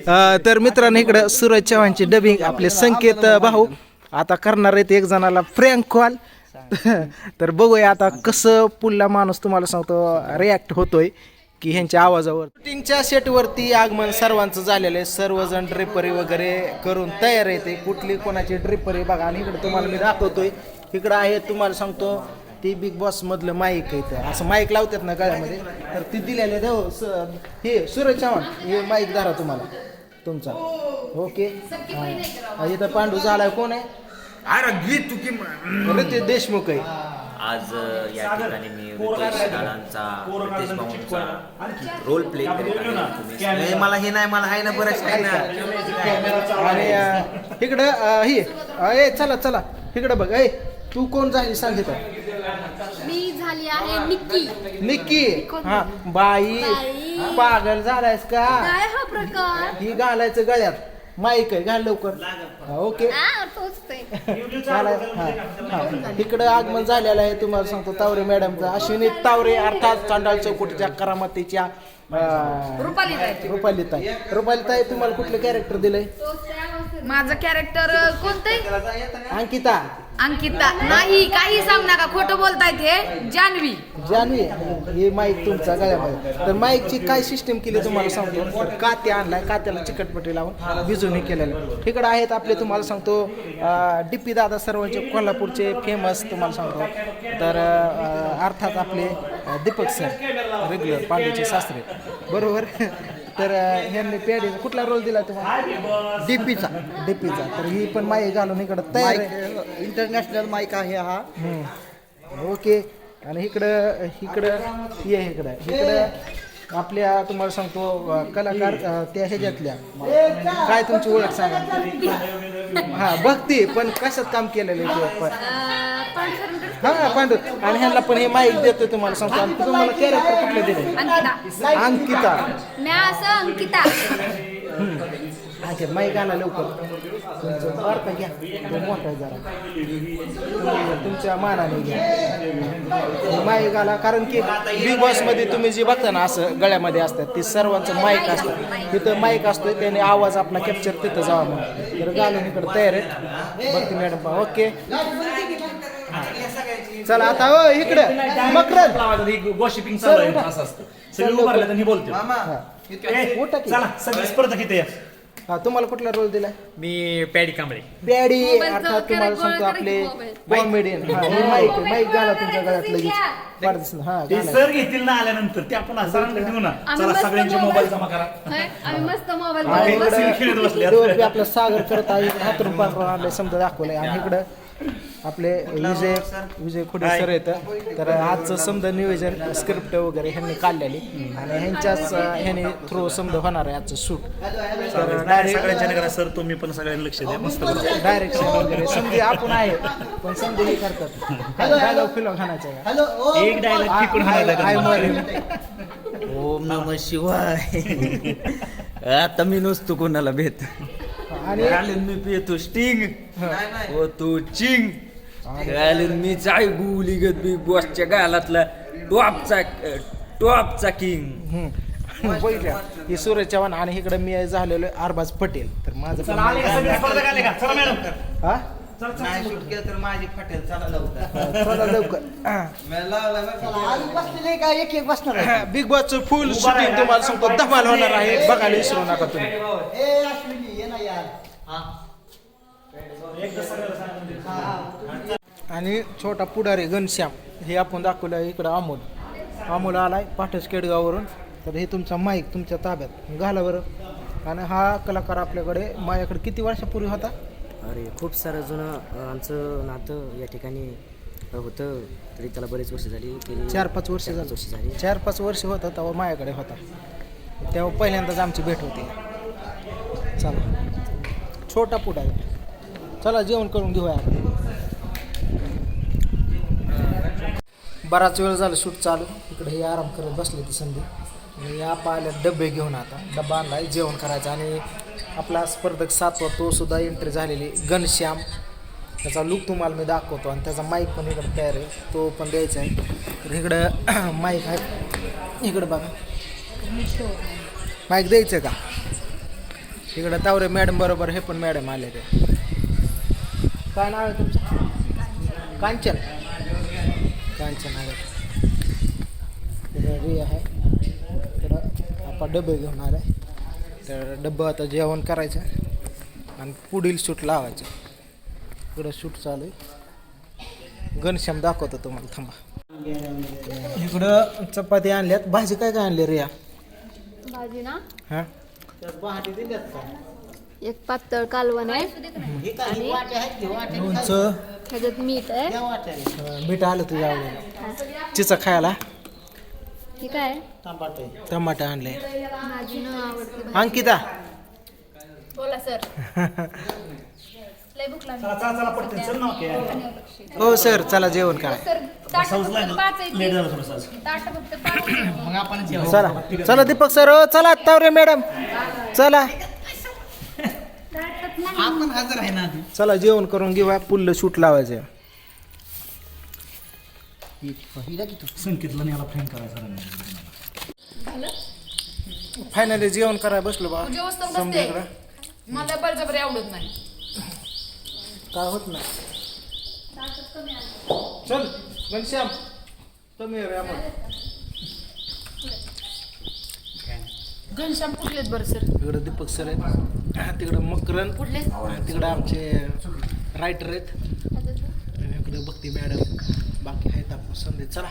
अ, तर मित्रांनो इकडं सूरज चव्हाणची डबिंग आपले संकेत भाऊ. आता करणार आहेत एक जणाला फ्रँक कॉल तर बघूया आता कसं पुढला माणूस तुम्हाला सांगतो रिॲक्ट होतोय की ह्यांच्या आवाजावर. शूटिंगच्या सेटवरती आगमन सर्वांचं झालेलं आहे. सर्वजण ड्रिपरी वगैरे करून तयार येते कुठली कोणाची ड्रिपरी बघा. आणि इकडे तुम्हाला मी दाखवतोय. इकडं आहे तुम्हाला सांगतो ती बिग बॉस मधलं माईक आहे इथं. असं माईक लावतात ना गळ्यामध्ये तर ती दिलेले देव स- हे सूरज चव्हाण हे माईक धरा तुम्हाला तुमचा. ओके हा. इथं पांडू झालाय. कोण आहे? अरे घे तू की रितेश देशमुख आहे. आज अ, या ठिकाणी मी रितेश दादांचा रितेश भाऊंचा रोल प्ले करीत आहे. तुम्ही ए, मला हे नाही मला आहे ना बरंच ना आणि अं, इकडं अं, ही अं, ए चला चला. इकडं बघ. ए तू कोण झाली सांगितलं झाली आहे निक्की. निक्की. हा बाई. बाई. पागल झालायस का? काय हा प्रकार? ही घालायचं गळ्यात. माईक आहे घाल लवकर. हा, ओके. आ, तोच ते झालाय हा हा. इकडं आगमन झालेलं आहे तुम्हाला सांगतो तावरे मॅडमचा. अश्विनी तावरे अर्थात चांडाळ चौकटीच्या करामतीच्या अं, रुपाली रुपालीताई. रुपालीताई तुम्हाला कुठलं कॅरेक्टर दिलंय? माझं कॅरेक्टर कोणतंय? अंकिता. अंकिता नाही काही सांग नका. खोटं बोलताय ते जान्हवी. जान्हवी हे माईक तुमचा गळ्यामध्ये तर माईकची काय सिस्टीम केली तुम्हाला सांगतो? तर काते आणलाय कात्याला चिकटपट्टी लावून भिजून हे केलेलं. तिकडं आहेत आपले तुम्हाला सांगतो डीपी दादा सर्वांचे कोल्हापूरचे फेमस तुम्हाला सांगतो. तर अर्थात आपले दीपक सर रेग्युलर पांडूचे सासरे. बरोबर? तर ह्यांनी पेढी कुठला रोल दिला तुम्हाला डीपीचा. डीपीचा. तर ही पण माईक घालून इकडं तयार आहे. इंटरनॅशनल माईक आहे हा. ओके. आणि इकडं इकडं ये इकडं. इकडं आपल्या तुम्हाला सांगतो कलाकार त्या ह्याच्यातल्या. काय तुमची ओळख सांगा. हा बघते पण कशात काम केलेलं आहे ते? पण हा पांडू. आणि ह्यांना पण हे माईक देतो तुम्हाला. सांगतो आणि तुम्हाला कॅरेक्टर कुठलं दिलं अंकिता. अंकिता. म्या असं अंकिता. अच्छा माईक आणा लवकर. तुमचं वार्ता घ्या? तो मोठा आहे जरा. तुमच्या मानाने घ्या. माईक आला कारण की बिग बॉसमध्ये तुम्ही जे बघता ना असं गळ्यामध्ये असतात ते सर्वांचं माईक असतं. तिथं माईक असतोय त्याने आवाज आपला कॅप्चर तिथं जावा म्हणून. तर घालून इकडं तयार आहे. बघते मॅडम ओके चला आता हो इकडं मकरन गॉशिपिंग सर, चालू आहे. असं असतं सगळे उभारले तर मी बोलतो हा. उठा की. चला सगळे स्पर्धक इथे या. हा तुम्हाला कुठला रोल दिलाय मी पॅडी कांबळे पॅडी मोबाईलचं अर्थात तुम्हाला सांगतो आपले मोबाईल. कॉमेडियन माईक माईक घाला तुमच्या गळ्यात लगेच दिसलं हा ते. सर घेतील ना आल्यानंतर ते आपण असं देऊ ना आम्ही चला मस्त सगळ्यांचे मोबाईल- मोबाईल जमा करा होय? आम्ही मस्त मोबाईल इकडं खेळत बसले. आपलं सागर करत आहे हातरून पांढरून आणलंय समजा दाखवलंय आणि इकडं आपले विजय विजय खुडे सर येतं तर आजचं समजा नियोजन स्क्रिप्ट वगैरे ह्यांनी काढलेली आणि ह्यांच्याच ह्यांनी थ्रू समजा होणार आहे आजचं शूट तर डायरेक्ट सगळ्यांच्या सर तुम्ही पण सगळ्यांना लक्ष द्या मस्त. डायरेक्शन वगैरे समजे आपण आहे पण समजे हे करतात डायलॉग फिल्म खाण्याचं आहे एक डायलॉग ओम नम शिवाय आता मी नसतो कोणाला भेट आणि मी पितो स्टिंग हो तू चिंग घालून मी चाय गुली गत बिग बॉसच्या गालातला टॉपचा टॉपचा किंग हम्म. बघितलं. ही सूरज चव्हाण आणि इकडे मी झालेलो आहे अरबाज पटेल. तर माझं पण चला आले का? सगळे स्पर्धक आले का? चला मॅडम हा? नाही शूट केलं तर माझी फाटेल चला लवकर. लवकर. एक एक बसणार हा. बिग बॉसचं फुल शूटिंग तुम्हाला सांगतो. धमाल होणार आहे. बघायला विसरू नका तुम्ही. ए अश्विनी ये ना यार. आणि छोटा पुढारी घनश्याम हे आपण दाखवलं आहे इकडं अमोल. अमोल आलाय पाठस केडगाववरून. तर हे तुमचा माईक तुमच्या ताब्यात. घाला बरं. आणि हा कलाकार आपल्याकडे माझ्याकडे किती वर्षापूर्वी होता? अरे खूप सारं जुनं आमचं नातं या ठिकाणी होतं. तरी त्याला बरेच वर्ष झाली. चार पाच वर्ष झाली. झाली. चार पाच वर्ष होतं तेव्हा माझ्याकडे होता. तेव्हा पहिल्यांदाच आमची भेट होती. चला. छोटा पुढारी. चला जेवण करून घेऊया आपण. बराच वेळ झाला शूट चालू. इकडे हे आराम करत बसले ती संधी. आणि या पाहिल्या डबे घेऊन आता. डबा आणला जेवण करायचं. आणि आपला स्पर्धक सातवा तो सुद्धा एंट्री झालेली घनश्याम. त्याचा लुक तुम्हाला मी दाखवतो. आणि त्याचा माईक पण इकडं तयार आहे. तो पण द्यायचा आहे. तर इकडं माईक आहे. इकडं बघा. माईक द्यायचं का? इकडं तावरे मॅडम बरोबर हे पण मॅडम आले ते काय नाव आहे तुमचं? कांचन. कांचन आहे. तर रे आहे. तर आपण डबे घेऊन आलाय. तर डब्बा आता जेवण करायचं आणि पुढील शूट लावायचं इकडं शूट चालू आहे. घनश्याम दाखवतो तुम्हाला. थांबा. इकडं चपाती आणल्यात. भाजी काय काय आणली रिया? भाजी ना? हां? एक पातळ कालवण आहे. लोणचं. ह्याच्यात मीठ आहे. मीठ आलं तुझ्या आवडीला चिचा खायला? हे काय? टमाटे आणले. भाजी न आवडते अंकिता. बोला सर. लय भूक लागली. हो सर चला जेवण करा. सर ताट फक्त पाच आहे. ताट फक्त पाच आहे. चला चला दीपक सर हो चला तावरे मॅडम. चला. आपण हजर आहे ना आधी. चला जेवण करून घेऊया पुल्ल शूट लावायचं संकेतला न्यायला फ्रेंड करायचं फायनली जेवण करायला बसलो बा. समजा. मला बळजबरी आवडत नाही. काय होत नाही. चल घनश्याम कमी आहे रे आम्हाला. घनश्याम कुठलेत बरं सर? इकडं दीपक सर आहेत. तिकडं मकरन कुठले तिकडं आमचे रायटर आहेत. आणि इकडं भक्ती मॅडम बाकी आहेत आपण संदेश चला.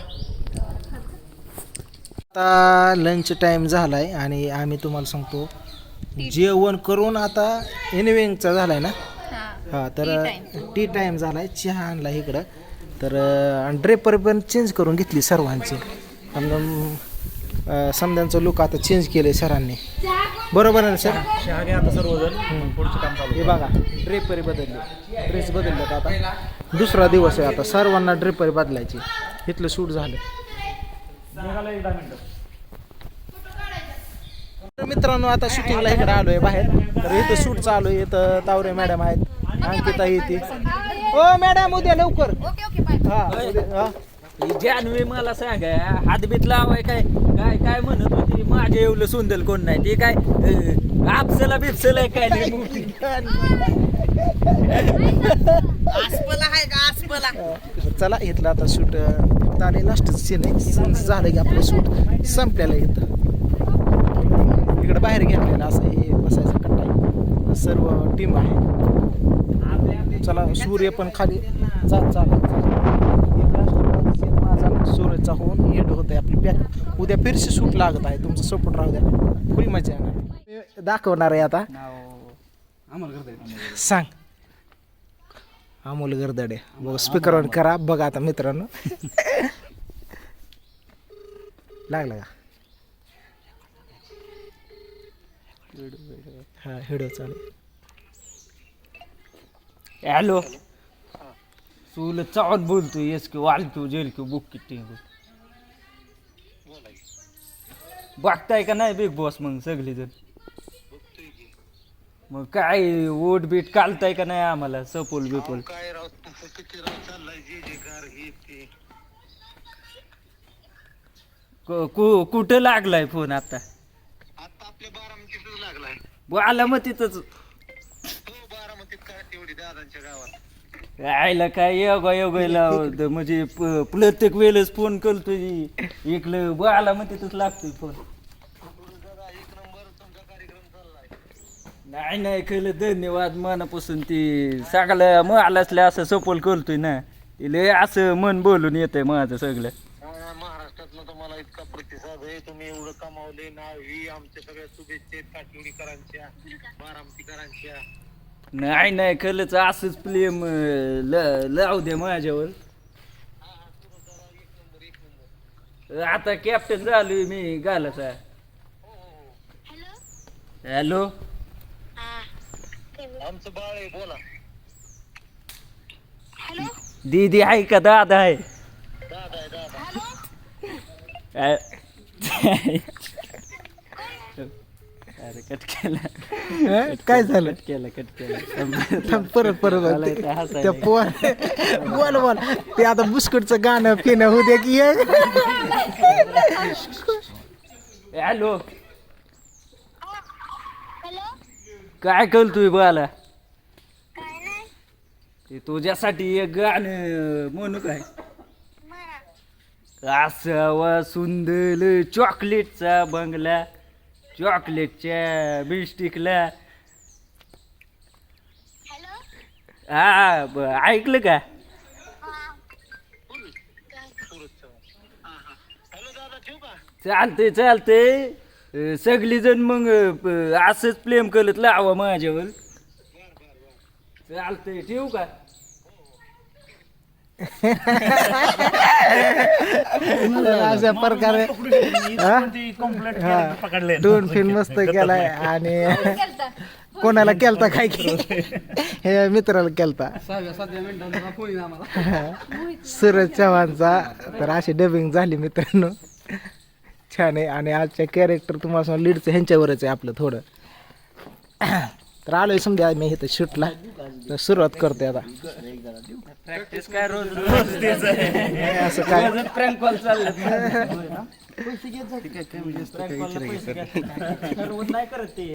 आता लंच टाईम झाला आहे आणि आम्ही तुम्हाला सांगतो जेवण करून आता इनविंगचा झाला आहे ना? हां. तर टी टाईम झाला आहे चहा आणला इकडं. तर आणि ड्रेपर पण चेंज करून घेतली सर्वांची. आणि समद्यांचं लुक आता चेंज केले सरांनी. बरोबर आहे ना सर? आता सर्वजण पुढचं काम चालू हे बघा ड्रेपरी बदलली. ड्रेस बदललेत आता. दुसरा दिवस आहे आता. सर्वांना ड्रेपरी बदलायची. इथलं शूट झालं. तर मित्रांनो आता शूटिंगला इकडे आलोय बाहेर. तर इथं शूट चालू आहे. इथं तावरे मॅडम आहेत. अंकिता येते हो मॅडम उद्या लवकर. ओके ओके बाय हा. हा. जानवी मला सांगा हातबीत लावाय काय? काय काय म्हणत होती? माझ्या एवढं सुंदर कोण नाही? ते काय आपसला बिपसला आहे काय नाही? मोठी. आसपला आहे का? आसपला. चला इथलं आता शूट आले लास्ट सीन आहे. झालं की आपलं शूट संपलेलं इथं. इकडं बाहेर घेतलेलं असं हे बसायचं कट्टा सर्व टीम आहे. चला सूर्य पण खाली जात चालला होत आहे आपली पॅक उद्या फिरशी शूट लागत आहे. तुमचं सपोर्ट राहू द्या. फुल मजा येणार. मी दाखवणार आहे आता. सांग. अमोल गर्दडे. बघ स्पीकर ऑन करा. बघा आता मित्रांनो. लागला का? हा चालू. हॅलो. तुला चावत बोलतोय. येस की वाल किंवा जेल किंवा बुक किती बघताय का नाही बिग बॉस मग सगळी जण? मग काय वोट बीट कालताय का नाही आम्हाला? सपोल बिपोल. काय राव तुमचं किती राव चाललाय जे जे कार हे ते. कु- कु- कुठं लागलाय फोन आता? आता आपल्या बारामतीतच लागलाय. बोला मग तिथंच हो बारामतीत काय तेवढी दादांच्या गावात. आयला काय योगा योगायला म्हणजे प- प्रत्येक वेळेस फोन करतोय इकडं बोला मग तिथंच लागतोय फोन दादा एक नंबर तुमचा कार्यक्रम चाललाय नाही नाही केलं. धन्यवाद मनापासून ती. सगळं मला असल्या असं सपोल करतोय ना. तिले असं मन बोलून येतंय माझं सगळं. हा, महाराष्ट्रातनं तुम्हाला इतका प्रतिसाद आहे. तुम्ही एवढं कमावले नाव ही आमच्या सगळ्या शुभेच्छा आहेत. काठिवडीकरांच्या बारामतीकरांच्या. नाही नाही खलंच असंच प्रेम ल लावू दे माझ्यावर. आता कॅप्टन झालोय मी गालाचा. हॅलो? आमचं बाळ आहे बोला. दीदी आहे का? दादा आहे. अरे कट केला? काय झालं? कट केला कट केला. परत परत बोल. त्या पोर बोल बोल. ते आता बुस्कुटचं गाणं पिणं होऊ दे की. हॅलो. काय कळतोय बाला ते तुझ्यासाठी एक गाणं म्हणू काय? असावा सुंदर चॉकलेटचा बंगला. चॉकलेटच्या बिस्टिकला. हा ब- ऐकलं का? चालतंय चालतंय. अं, सगळीजण मग अं, असंच प्रेम करत लावा माझ्यावर. चालतंय ठेवू का? अशा प्रकारे हा? पकडले. दोन फिल्म मस्त केलाय आणि केलता. कोणाला केलता काय की? हे मित्राला केलता. सूरज चव्हाणचा तर अशी डबिंग झाली मित्रांनो. छान आहे. आणि आजच्या कॅरेक्टर तुम्हाला लीडचं ह्यांच्यावरच आहे आपलं थोडं. तर आलोय समजा मी इथं शूटला तर सुरुवात करते आता. प्रॅक्टिस काय रोज रोज असं काय? प्रँक कॉल चाललं. नाही करत ते.